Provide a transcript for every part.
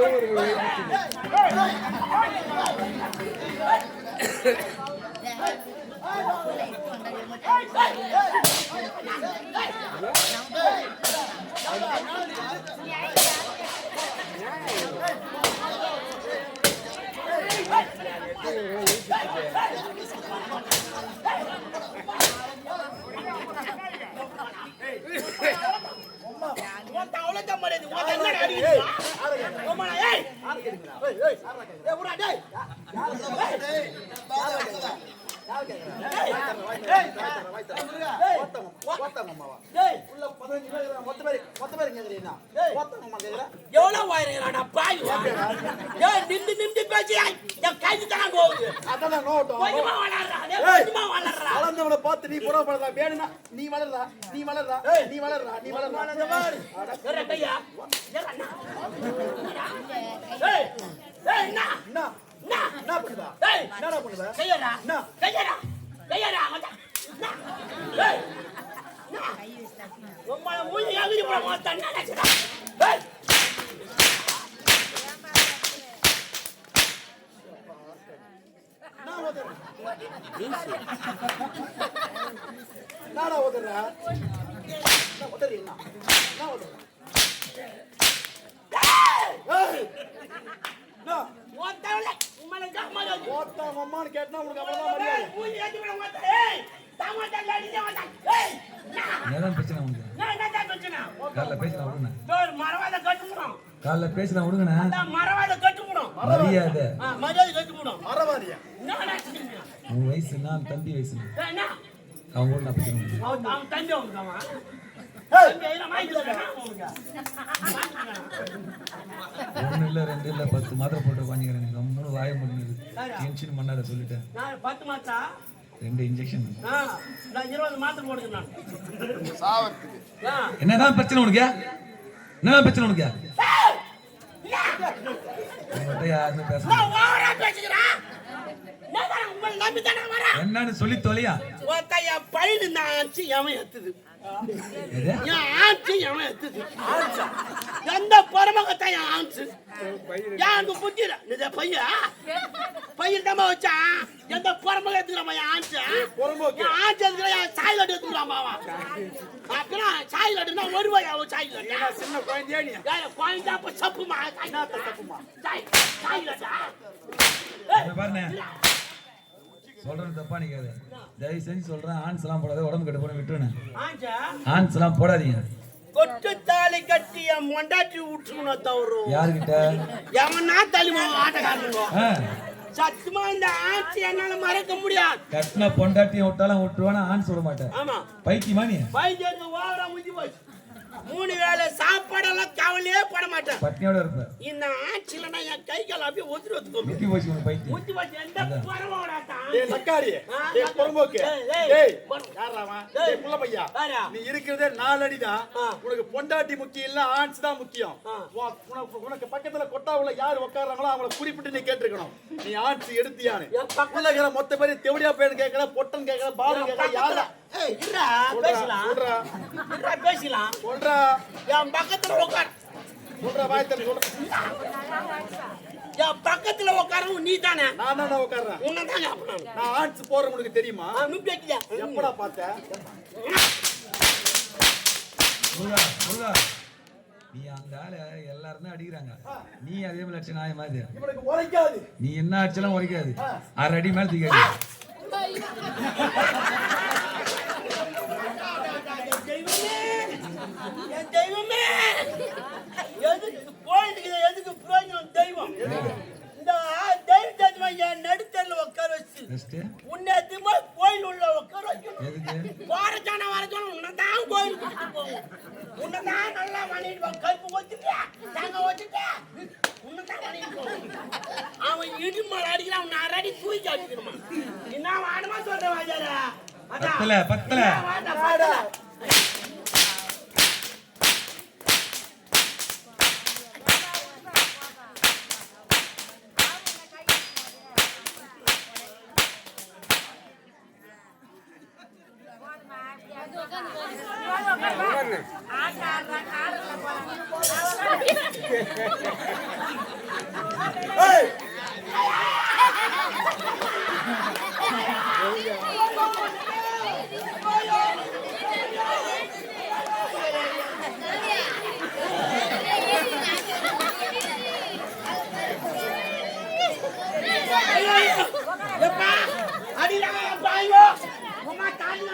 உன் தவளை தான் மரியாதை. உன் என்னடா அடிக்கிறீங்க? உம்மாடா, ஏய். ஏய், விட்றா, டேய். டேய், எவ்வளவு வாயிறீங்களாடா, பாவி வா. ஏய், பார்த்து நீ புறப்படலாம் வேணும்னா நீ வளர்றா நீ வளர்றா நீ வளர்றா நீ வளர்றா என்ன பண்ணுதா என்ன பண்ணுதா பண்ணுவ கையடா. அண்ணா. கையடா. கையடா, மச்சான். அண்ணா. ஏய், அண்ணா. உம்மால மூஞ்சி எகிரி போட மாட்டேன், அண்ணா நினைச்சுடா. ஏய். நான் ஓதுறேன் நானா ஓதுறேன் நான் ஓதுறேன் நான் ஓதுறேன் ஏய் என்ன உன் தவளை, உம்மால ஜாமான் வச்சு. அம்மான்னு கேட்டா உனக்கு அவ்வளவுதான் மரியாதை ஏய், மூஞ்சி ஏத்தி விட. ஏய், தாமாட்டா அடிக்க மாட்டேன். ஏய். என்னதான் பிரச்சனை உனக்கு நான் என்னடா பிரச்சனை? காலைல பேசலாம் விடுங்க டேய், மரவாத கட்டுமுடும். காலைல பேசலாம் விடுங்கண்ணா அதான் மரவாத கட்டுமுடும். மரியாதை ஆ, மரியாதை என்னடா செஞ்சீங்க? உன் வயசு நான் தம்பி வயசு ஏய், என்ன? அவங்க கூட நான் பிரச்சனை. அவன் அவன் தம்பி அவனுக்காமா? ஏய் தம்பி ஐயா, வாங்கி தரேனா அவனுக்கு? இல்ல ரெண்டு இல்ல பத்து மாத்திரை போட்டு வாங்கிக்கிறேன் கம்முன்னு வாய முடிஞ்சது. டென்ஷன் பண்ணாத சொல்லிட்டேன். நான் பத்து மாசா ரெண்டு இன்ஜெக்ஷன் ஆ, நான் இருபது மாத்திரை போடுங்க. என்னதான் பிரச்சனை உனக்கு? என்னதான் பிரச்சனை உனக்கு? யாருமே பேச. என்னன்னு சொல்லி தொலையா? பையனு நான் ஆச்சு எவன் எத்துது? எந்த பரமகத்தான் என் ஆச்சு? எனக்கு புத்திர இந்த பையன்? பையன் தான் வச்சான் எந்த பரமக எடுத்துக்கிறாமா என் புறம்போக்கு. என் ஆச்சு எடுத்துக்கிற என் சாய் லட்டு எடுத்துக்கிறாமா அவன் அப்புறம் சாய் லட்டுனா ஒரு ரூபாய் அவன் சாய் லட்டு சின்ன குழந்தையா நீ? குழந்தை அப்ப சப்புமா? சாய் சாய் லட்டா பாருண்ணே. சொல்றது தப்பா நிக்காது தயவு செஞ்சு சொல்றேன். ஆன்ஸ் எல்லாம் போடாத உடம்பு கெட்டு போன ஆஞ்சா ஆன்ஸ் எல்லாம் போடாதீங்க. கொட்டு தாலி கட்டி என் மொண்டாட்டி விட்டுருக்கணும் தவறு. யாருக்கிட்ட? எவனா தலைமா ஆட்டக்காரனுங்க சத்தியமா இந்த ஆட்சி என்னால மறக்க முடியாது. கட்டின பொண்டாட்டியும் விட்டாலும் விட்டுருவானா? ஆன்ஸ் விட மாட்டேன். ஆமா. பைத்தியமா நீ? பைத்தியத்து ஓவரா முடிஞ்சு போச்சு. மூணு வேளை சாப்பாடெல்லாம் கவலையே பட மாட்டேன். இந்த ஆட்சியில நான் என் கை கால் அப்படியே ஒத்துரு ஒத்துக்கோ முத்தி போச்சு உனக்கு பைத்தியம். முத்தி போச்சு. எந்த பரவாடாத்தான் லக்காரி. புள்ள பையா? நீ இருக்கிறதே நாலு அடிதான். உனக்கு பொண்டாட்டி முக்கியம் இல்ல ஆன்ஸ் தான் முக்கியம். உனக்கு உனக்கு பக்கத்துல கொட்டாவுல யார் உட்கார்றாங்களோ அவங்கள குறிப்பிட்டு நீ கேட்டிருக்கணும். நீ பக்கம் உள்ள இருக்கிற மொத்த பேரும் தெவடியா பேரு கேட்கல பொட்டன் கேட்கல பாலு கேட்கல யாரா ஏய், இருடா, பேசலாம். சொல்றா. இருடா, பேசலாம். சொல்றா. என் பக்கத்துல உட்கார் சொல்றா வாய்த்தல் சொல்ற என் பக்கத்துல உட்காரவும் நீ தானே நான் தான் உட்கார்றேன் உன்னை தாங்க அப்ப நான் ஆன்ஸ் போற உனக்கு தெரியுமா? எப்படா பார்த்த? முருகா முருகா. நீ அந்த ஆளு எல்லாரும் அடிக்கிறாங்க. நீ அதே மாதிரி அடிச்ச நாய மாதிரி நீ என்ன அடிச்சாலும் உரைக்காது. அரை அடி மேல தூக்காது தெய்வமே என் தெய்வமே. எதுக்கு கோயிலுக்கு எதுக்கு பிரயோஜனம் தெய்வம்? இந்த தெய்வ தெய்வம் என் நடுத்தரில் உட்கார வச்சு. உன்னை எதுவுமே கோயில் உள்ள உட்கார வைக்கணும். எதுக்கு? வாரச்சான வாரச்சான உன்னை தான் கோயில் கூட்டிட்டு போகும் உன்னை தான் நல்லா பண்ணிட்டு. கருப்பு வச்சுட்டு தங்க வச்சுட்டு உன்னை தான் பண்ணிட்டு அவன் இடி மலை அடிக்கிறான் உன்னை அரடி தூக்கி அடிக்கணுமா? என்ன வாடமா சொல்ற வாஜாரா பத்தல பத்தல. வாடா வாடா ஆட்டா ஆடுறா காடுல போறாங்க ஏய் ஐயோ, ஐயோ. எப்பா அடிடா எப்பா ஐயோ அம்மா தாண்டி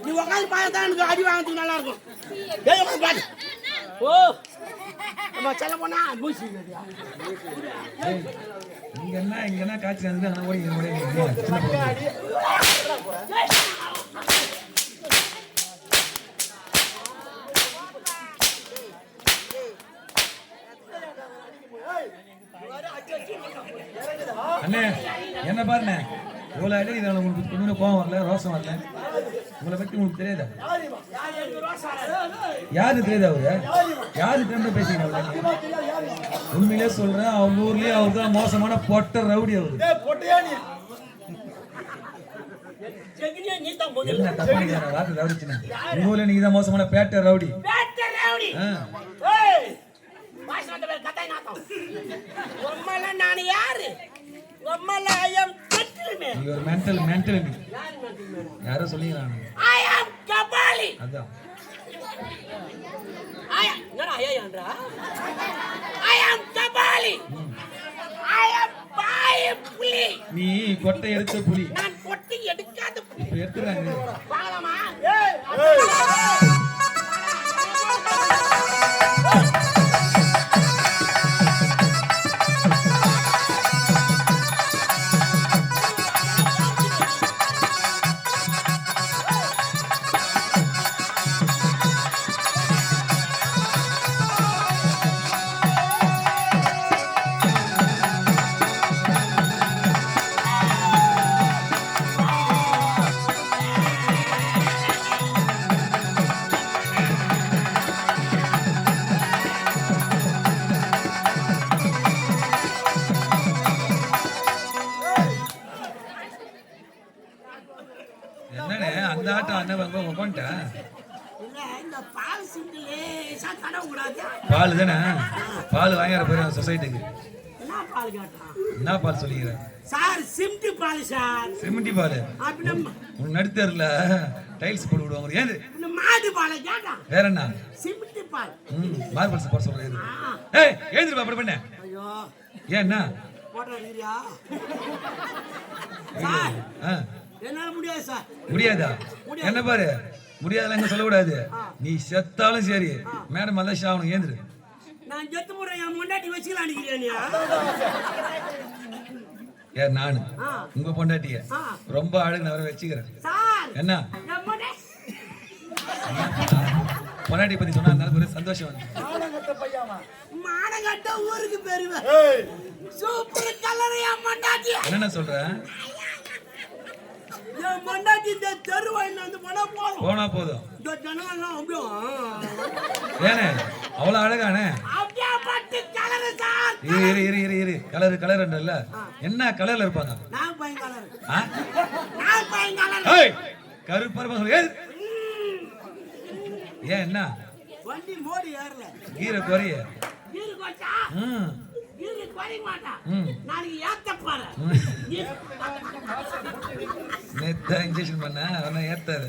நீ உட்காந்து பார்த்தா எனக்கு அடி வாங்கிறதுக்கு நல்லா இருக்கும் ஏய் உட்காந்து பாரு ஓ நம்ம செல்ல போனா மூசி இங்க என்ன இங்க என்ன காய்ச்சல் வந்து ஓடி ஓடி. அண்ணே என்ன பாருண்ணே. இவ்வளோ அடி இதில் உங்களுக்கு கொஞ்சம் கோவம் வரல ரோசம் வரல. உங்களை பற்றி உங்களுக்கு தெரியாதா? யாரு தெரியுதா அவரு? யாரு தெரிஞ்ச பேசிக்கிறீங்க உண்மையிலே சொல்றேன் அவங்க ஊர்லயே அவர் தான் மோசமான பொட்ட ரவுடி அவரு. ஏய் பொட்டையா நீ? ஜெகினியா நீ தான் போது என்ன தப்பு நினைக்கிறேன் வார்த்தை ரவுடிச்சுன்னு உங்க ஊர்ல நீங்க தான் மோசமான பேட்ட ரவுடி. கத்தாய் நாத்தம் உம்மல நான் யாரு? உம்மல ஐ அம் கட்டிலுமே நீ ஒரு மென்டல் மென்டல் யாரோ சொல்லிக்கிறாங்க. ஐ அம் கபாலி அதான். ஐ என்னடா ஐயான்றா ஐ அம் கபாலி ஐ அம் பாய் புலி. நீ கொட்டை எடுத்த புலி. நான் கொட்டி எடுக்காத புலி. எடுத்துறாங்க. ஏய் பால் வாங்கிற போயிடும் சொசைட்டிக்கு. என்ன பால் என்ன சொல்லிக்கிறேன் சார் சிம்டி பால் சார். சிமெண்டி பால்? உன் நடுத்தரில் டைல்ஸ் போட்டு விடுவாங்க ஏது? மாடு பாலை கேட்டான் வேற என்ன? சிம்டி பால். ம் மார்பல்ஸ் போட சொல்றது ஏய் எழுந்திருப்பா அப்படி பண்ண. ஐயோ. ஏன் என்ன? போட்டுறீங்களா சார். என்னால முடியாது சார். முடியாதா? என்ன பாரு? முடியாதுல சொல்லக்கூடாது. நீ செத்தாலும் சரி. மேடம் அதான் ஷாவணும் ஏந்திரு. நான் செத்து போறேன் என் முன்னாடி வச்சுக்கலாம் நினைக்கிறேன் யார் நானு. உங்க பொண்டாட்டிய. ரொம்ப அழகு நான் வர வச்சுக்கிறேன். சார். என்ன? பொண்டாட்டி பத்தி சொன்னா ஒரு சந்தோஷம் வந்து. ஆனங்கத்த பையாமா மானங்கட்ட ஊருக்கு ஏய். சூப்பர் கலர் என் மண்டாட்டி என்னென்ன சொல்றேன் என் இந்த தெருவாயில் வந்து போனா போதும். போனா போதும். இந்த ஜனங்கள்லாம் அப்படியே ஏனே? அவ்வளவு அழகானே? அப்படியே பட்டு கலரு சார். இரு இரு இரு இரு கலர் கலர் இல்ல என்ன கலர்ல இருப்பாங்க? நான் பையன் கலரு ஆ? நான் பையன் கலரு ஏய் கருப்பா இருப்பாங்க ஏய். ஏன் என்ன? வண்டி மோடி ஏறல. கீரை குறைய கீரு கோச்சா? ம். கீரு குறைய மாட்டான் ம். நாளைக்கு ஏத்த பாரு நேத்து இன்ஜெக்ஷன் பண்ண அவனை ஏத்தாது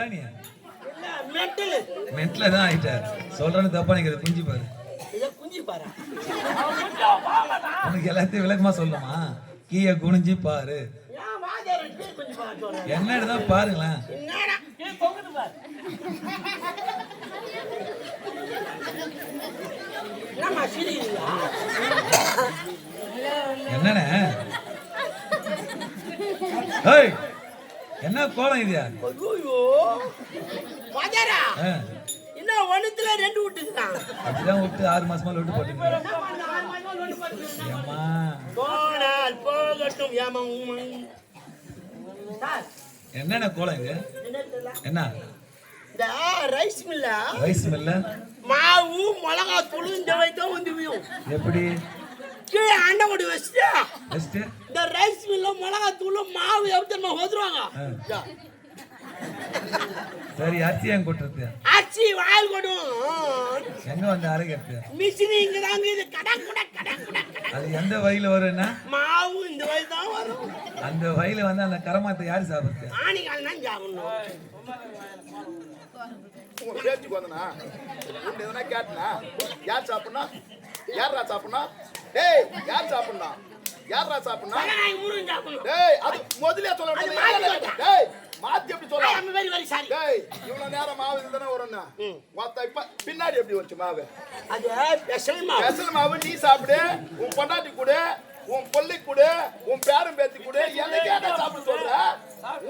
மென்டலா நீ? மென்டல தான் ஆயிட்ட சொல்றேன்னு தப்பா நீங்க குஞ்சு பாரு. உனக்கு எல்லாத்தையும் விளக்கமா சொல்லுமா? கீழே குனிஞ்சு பாரு தான் பாருங்களேன். என்னண்ணே? என்ன கோலம் இது? ஐயோ. வாஜாரா இன்னும் ஒண்ணுத்துல ரெண்டு விட்டுக்கிறான்? அப்படிதான் விட்டு ஆறு மாசமா விட்டு போட்டுங்க ஏம்மா. போனால் போகட்டும் ஏமம் என்னண்ணே கோலம் இது? என்ன? ரைஸ் மில்ல. ரைஸ் மில்ல. மாவு மிளகா தூள் இந்த வைத்தான் வந்து எப்படி? கீழே அண்டை கொடி வச்சுட்டு இந்த ரைஸ் மில்ல மிளகா தூள் மாவு எப்படி தெரியுமா ஊத்துருவாங்க. ஆ. சரி அரிசி ஏன் கொட்டுறது? அச்சி வாயில் கொடும் எங்க வந்து அரைக்கிறது மிஷின் இங்க தாங்க இது கடன் குட கடன் குட கடன். அது எந்த வழியில வரும்னா மாவு இந்த வயசு தான் வரும். அந்த வழியில வந்து அந்த கரமாத்தை யாரு சாப்பிடுறது? ஆணிக்கால் தான் சாப்பிடணும். உங்க பேச்சுக்கு வந்தனா? உன்னை எதனா கேட்டனா? யார் சாப்பிடணும் யாரா சாப்பிடணும் டேய் யார் சாப்பிடணும் யாரா சாப்பிடணும். டேய் அது முதல்ல சொல்ல அது வேண்டியது. மாத்தி கேட்டா. டேய் மாத்தி எப்படி சொல்ல? ஐ வெரி வெரி சாரி டேய் இவ்வளவு நேரம் மாவு இதுதானே வரும்னா மொத்த இப்ப பின்னாடி எப்படி வந்துச்சு மாவு? அது ஸ்பெஷல் மாவு. நீ சாப்பிடு உன் பொண்டாட்டி கூட உன் கொல்லி கூட உன் பேரன் பேத்தி கூட என்ன கேட்டா சாப்பிட சொல்ற?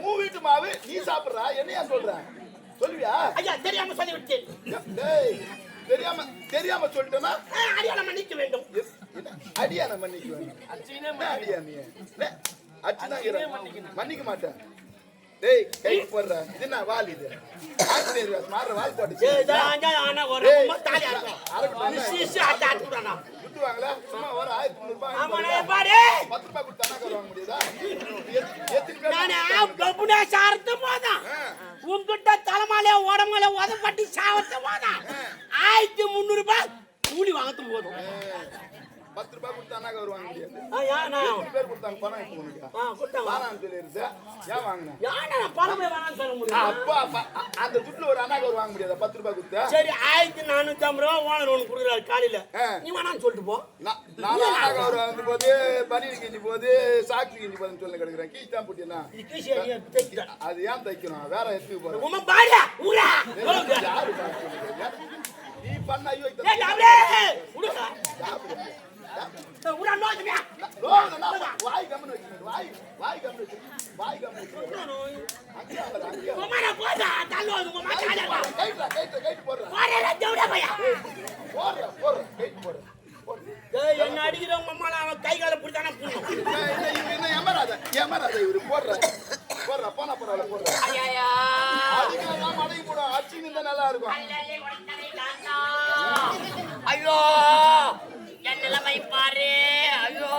உன் வீட்டு மாவு நீ சாப்பிடுறா என்னையா சொல்ற? சொல்லுவியா? ஐயா தெரியாம சொல்லி விட்டேன் டேய் தெரியாம தெரியாம சொல்லிட்டேன்னா? ஆ, அடியாள மன்னிக்க வேண்டும். எ- என்ன? அடியா நான் மன்னிக்க மாட்டேன். டேய் கை போடுற. இது என்ன வால் இது. ஆஞ்சநேயர் மாறுற வால் போட்டுச்சு. ஏய், அஞ்சா, ஆனா ஒரு. விட்டுவாங்களா சும்மா ரூபாய் பாரு. ரூபாய் கொடுத்தா வாங்க முடியுதா? நானு சாரத்து போதான். உன்கிட்ட தலைமாலே உடம்புல உதப்பட்டி சாவத்து போதான். ஆயிரத்தி முந்நூறு ரூபாய் கூலி வாங்கத்து போதும் பத்து ரூபாய் கொடுத்தா என்ன வாங்க முடியாது. பேர் கொடுத்தாங்க? பணம் இப்போ உனக்கு. வாரான்னு சொல்லிருச்சு ஏன் வாங்கின? ஏண்ணா, நான் பணமே வேணாம்னு சொல்ல முடியும். அப்பா அந்த துட்டுல ஒரு அண்ணா வாங்க முடியாதா? பத்து ரூபாய் கொடுத்தா? சரி ஆயிரத்தி நானூத்தி ஐம்பது ரூபா ஓனர் ஒன்று கொடுக்குறாரு காலையில. நீ வேணாம்னு சொல்லிட்டு போ. நான் நான் அண்ணா கௌரவம் வந்து போது பனியன் கிஞ்சி போது சாக்கு கிஞ்சி போதுன்னு சொல்லி கிடக்குறேன். கீச் தான் தைக்கிறேன் அது ஏன் தைக்கணும்? வேற எடுத்துக்கு போறேன் பாரு ஊரா ஏய் யாரு பார்க்கறது? நீ பண்ண ஐயோ இத்த- டபுளே உடுடா சாப்பிடு. ஊரா நோக்குறியா ரோடு நான் வாய் கம்முன்னு வச்சுக்கணும். வாய் வாய் கம்முன்னு வச்சுக்கணும். வாய் கம்முன்னு வச்சுக்கணும். அங்கேயே வர, அங்கேயே வர. உமா நான் போடா தள்ளு உமா காலடா கைட்டுடா, கைட்டு, கைட்டு போடுறேன். போடா தேவடா பையா போடுறேன், போடுறேன், கைட்டு போடுறேன். போடுறேன். ஏய் என்ன அடிக்கிற உங்க அம்மா அவன் கை கால பிடிச்சானா புண்ணும் என்ன, என்ன, இவரு என்ன ஏமாறாத, ஏமாறாத இவரு. போடுறேன். போடுறேன், போனா பரவாயில்ல, போடுறேன். ஐயா அதுக்கெல்லாம் மடங்கி போடும். அடிச்சு நின்றா நல்லா இருக்கும். ஐயோ என் நிலைமை பாரு ஐயோ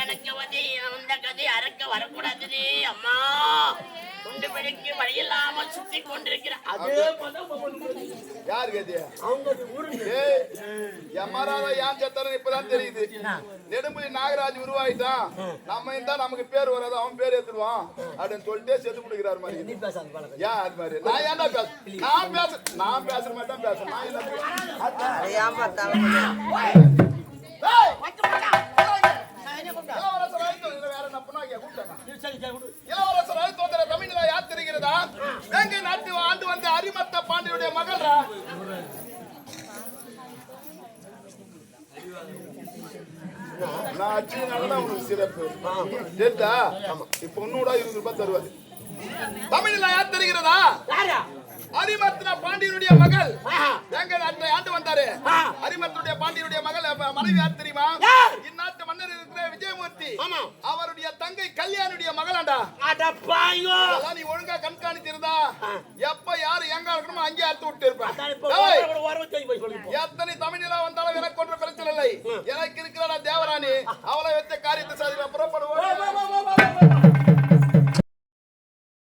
எனக்கு வந்து அந்த கதை அறக்க வரக்கூடாது அம்மா குண்டு பிடிக்கு வழியில்லாம சுத்தி கொண்டிருக்கிற அதே யாரு கதியா அவங்க எம்ஆர்ஆர் ஏன் செத்தாரன் இப்பதான் தெரியுது. நெடும்புலி நாகராஜ் உருவாயிட்டான் நம்ம இருந்தா நமக்கு பேர் வராது அவன் பேர் எடுத்துருவான் அப்படின்னு சொல்லிட்டு செத்து முடிக்கிறாரு மாதிரி. ஏன் அது மாதிரி? நான் ஏன்டா பேச? நான் பேச நான் பேசுற மாதிரி தான் பேசுறேன் நான் என்ன இதுல வேற என்ன பண்ணா இங்க கூப்பிட்டாங்க. இளவரசர் ஆயிரத்தி ஒருத்தர தமிழ்ல யார் தெரிகிறதா? வேங்கை நாட்டு ஆண்டு வந்த அரிமத்த பாண்டியனுடைய மகள்ரா? நான் அச்சுனால உனக்கு சிறப்பு. தெரியுதா இப்ப ஒன்னூடா இருபது ரூபாய் தருவாரு. தமிழ்ல யார் தெரிகிறதா? யாரா? அரிமத்ன பாண்டியனுடைய மகள். வேங்கை நாட்டை ஆண்டு வந்தாரு? ஆ. அரிமத்துடைய பாண்டியனுடைய மகள் மனைவி யார் தெரியுமா? இந்நாட்டு மன்னர் விஜயமூர்த்தி. ஆமா. அவருடைய தங்கை கல்யாணுடைய மகளாண்டா. அட பாயோ அதெல்லாம் நீ ஒழுங்கா கண்காணித்திருந்தா எப்ப யாரு எங்க இருக்கணுமோ அங்கே அறுத்து விட்டு இருப்பேன் எத்தனை தமிழ்நிலா வந்தாலும் எனக்கு ஒன்றும் பிரச்சனை இல்லை. எனக்கு இருக்கிற தேவராணி. அவளை வச்ச காரியத்தை சாதிக்க புறப்படுவோம்.